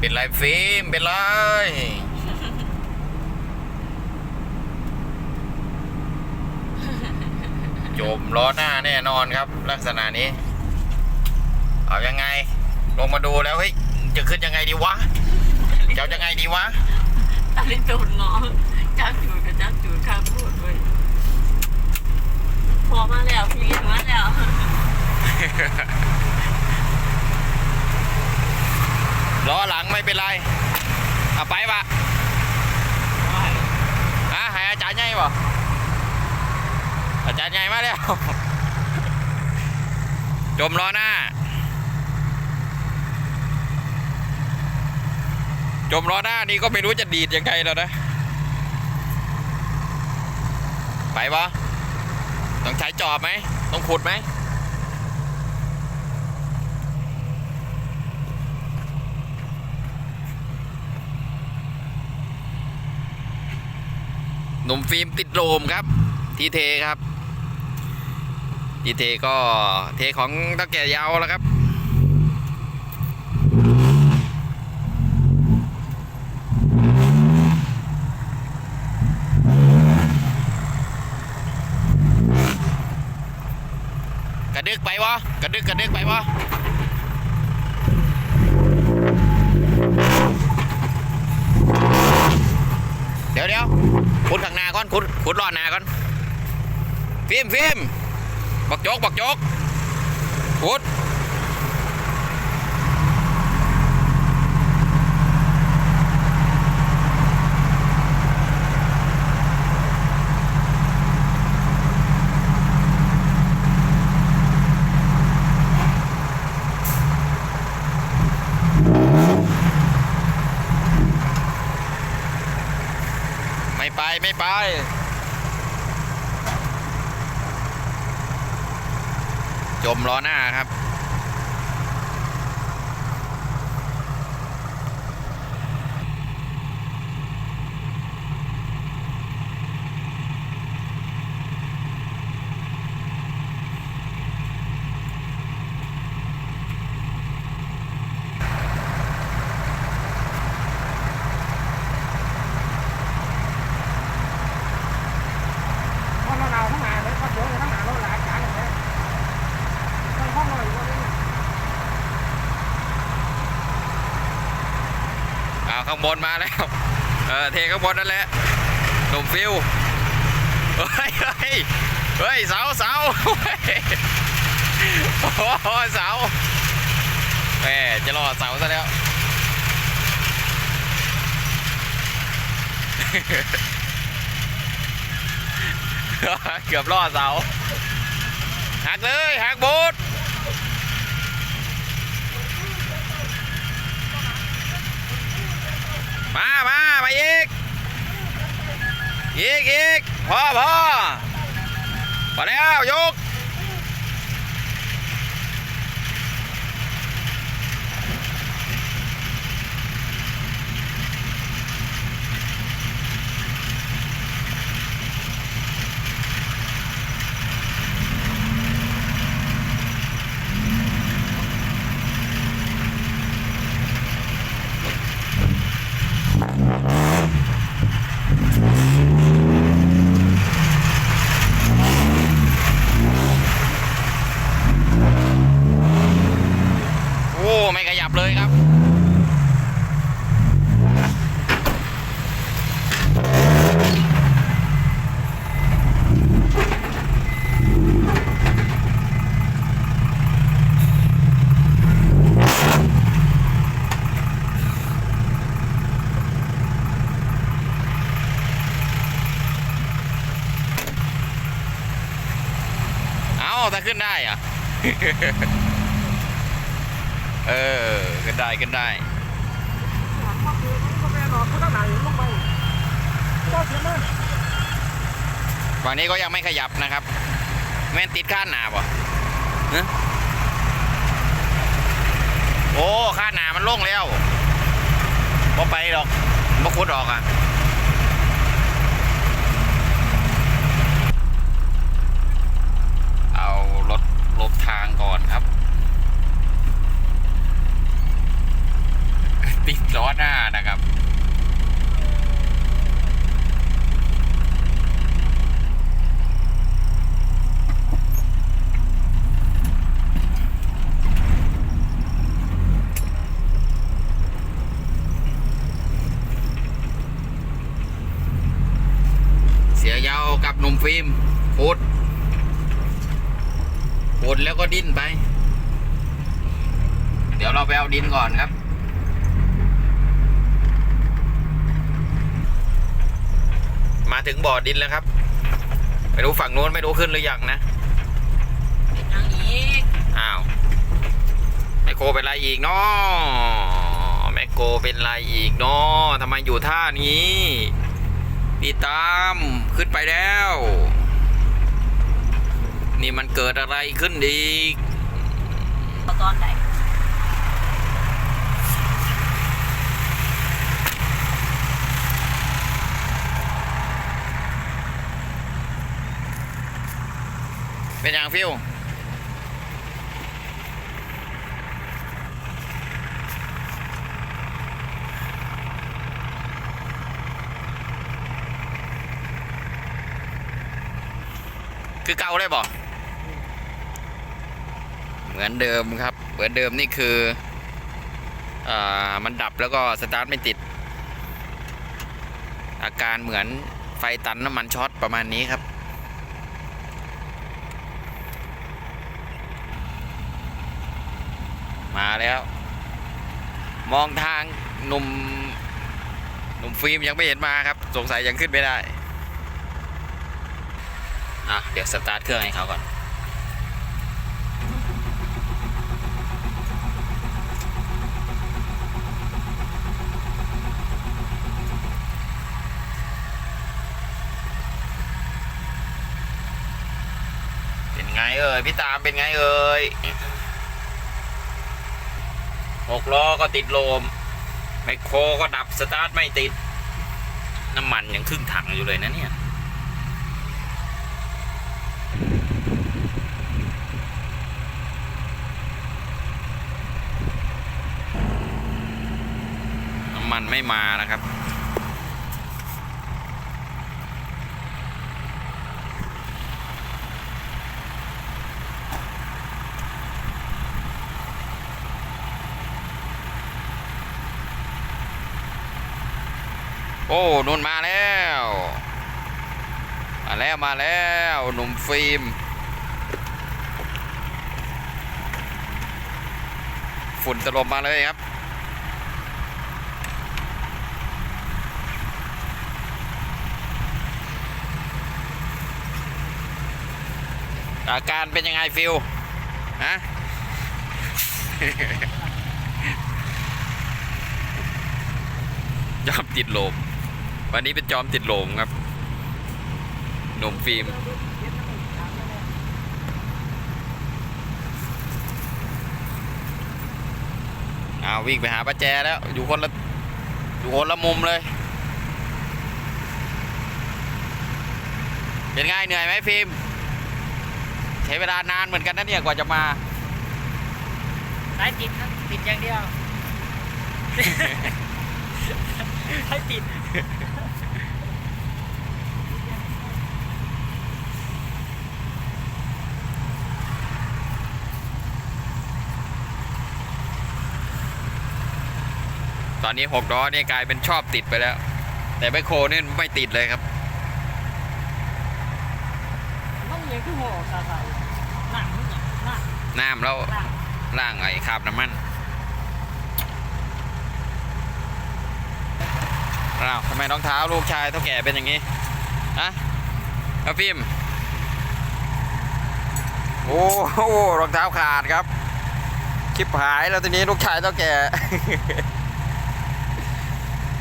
เป็นไรฟิล์มเป็นไรจมล้อหน้าแน่นอนครับ ลักษณะนี้ เอายังไง ลงมาดูแล้วเฮ้ยจะขึ้นยังไงดีวะจะเอายังไงดีวะตาลิตูนเนาะจักจูดกับจักจูดข้าพูดเลยพอมาแล้วพี่มาแล้ว ล้อหลังไม่เป็นไรเอาไปปะฮะให้อาจารย์ใหญ่ปะอาจารย์ใหญ่มาแล้วจมล้อหน้า จมล้อหน้านี่ก็ไม่รู้จะดีดยังไงแล้วนะ ไปปะต้องใช้จอบไหม ต้องขุดไหม นุ่มฟิล์มติดโลมครับ ทีเทครับ ทีเทก็เทของตะแก่ยาวแล้วครับ กระดึกไปวะกระดึกกระดึกไปวะเดี๋ยวขุดข้างหน้าก่อนขุดขุดรอดหน้าก่อนฟิล์มฟิล์มบักโจกบักโจกขุดไม่ไปไม่ไป จมล้อหน้าครับ ห้องเราข้างหน้าเลยครับเดี๋ยวข้างหน้ารถหลายจานเลยห้องห้องเราอยู่ตรงนี้ อ้าว ข้างบนมาแล้ว เออเทข้างบนนั่นแหละหนุ่มฟิวเฮ้ยเฮ้ยเฮ้ยเสาเสาเฮ้ยโอ้โหเสาแหมจะรอเสาซะแล้วเกือบรอดเสาหักเลยหักบูท มามามาอีก อีกอีกพอพอพอแล้วยก ถ้าขึ้นได้อะเออขึ้นได้ขึ้นได้ข้างหน้าอยู่ลงไปก็เสียเลยฝั่งนี้ก็ยังไม่ขยับนะครับ แม่นติดข้านหนาป่ะฮะโอ้ข้านหนามันโล่งแล้วบ่ไปหรอกบ่คุดออกอะ เอารถห ลบทางก่อนครับ ติดล้อหน้านะครับเสียยาวกับหนุ่มฟิล์มพุด พุดแล้วก็ดิ้นไป เดี๋ยวเราไปเอาดินก่อนครับมาถึงบ่อดินแล้วครับ ไม่รู้ฝั่งนู้นไม่รู้ขึ้นหรือยังนะเป็นทางอีกอ้าวแมคโครเป็นไรอีกเนาะแมคโครเป็นไรอีกเนาะทำไมอยู่ท่านี้ ดีตามขึ้นไปแล้ว นี่มันเกิดอะไรขึ้นอีกตอนไหนเป็นอย่างฟิวคือเก่าได้บ่ มือนเดิมครับ เหมือนเดิมนี่คืออมันดับแล้วก็สตาร์ทไม่ติด อาการเหมือนไฟตันน้ำมันช็อตประมาณนี้ครับมาแล้ว มองทางหนุ่มหนุ่มฟิล์มยังไม่เห็นมาครับ สงสัยยังขึ้นไม่ได้อะเดี๋ยวสตาร์ทเครื่องให้เขาก่อน เอ่ยพี่ตามเป็นไงเอ่ยหกล้อก็ติดโลมไมโครก็ดับสตาร์ทไม่ติด น้ำมันยังครึ่งถังอยู่เลยนะเนี่ยน้ำมันไม่มานะครับ โอ้นุ่นมาแล้ว มาแล้วมาแล้วหนุ่มฟิล์มฝุ่นตลบมาเลยครับ อาการเป็นยังไงฟิลฮะจอมติดลม วันนี้เป็นจอมติดโลมครับหนุ่มฟิล์มเอาววิ่งไปหาป้าแจแล้ว อยู่คนละอยู่คนละมุมเลย เป็นไงเหนื่อยไหมฟิล์มใช้เวลานานเหมือนกันนะเนี่ยกว่าจะมาสายติดครับติดอย่างเดียว สายติด ตอนนี้หกล้อเนี่ยกลายเป็นชอบติดไปแล้ว แต่แมคโครนี่ไม่ติดเลยครับมันยังคือหัวซาซาหนังมันอย่างหนังน้ำแล้วหนังล่างไอ้คราบน้ำมัน อ้าวทำไมรองเท้าลูกชายเท่าแก่เป็นอย่างนี้ฮะเอาฟิล์มโอ้โหรองเท้าขาดครับชิบหายแล้วทีนี้ลูกชายเท่าแก่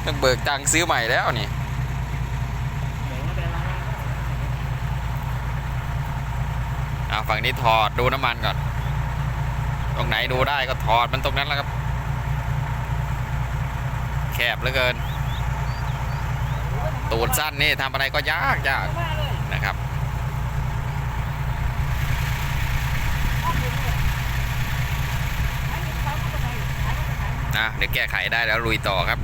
ต้องเบิกตังค์ซื้อใหม่แล้วนี่เดี๋ยวไม่เป็นไรเอาฝั่งนี้ถอดดูน้ำมันก่อน ตรงไหนดูได้ก็ถอดมันตรงนั้นแหละครับ แคบเหลือเกิน ตูดสั้นนี่ทำอะไรก็ยากยากนะครับนะเดี๋ยวแก้ไขได้แล้วลุยต่อครับ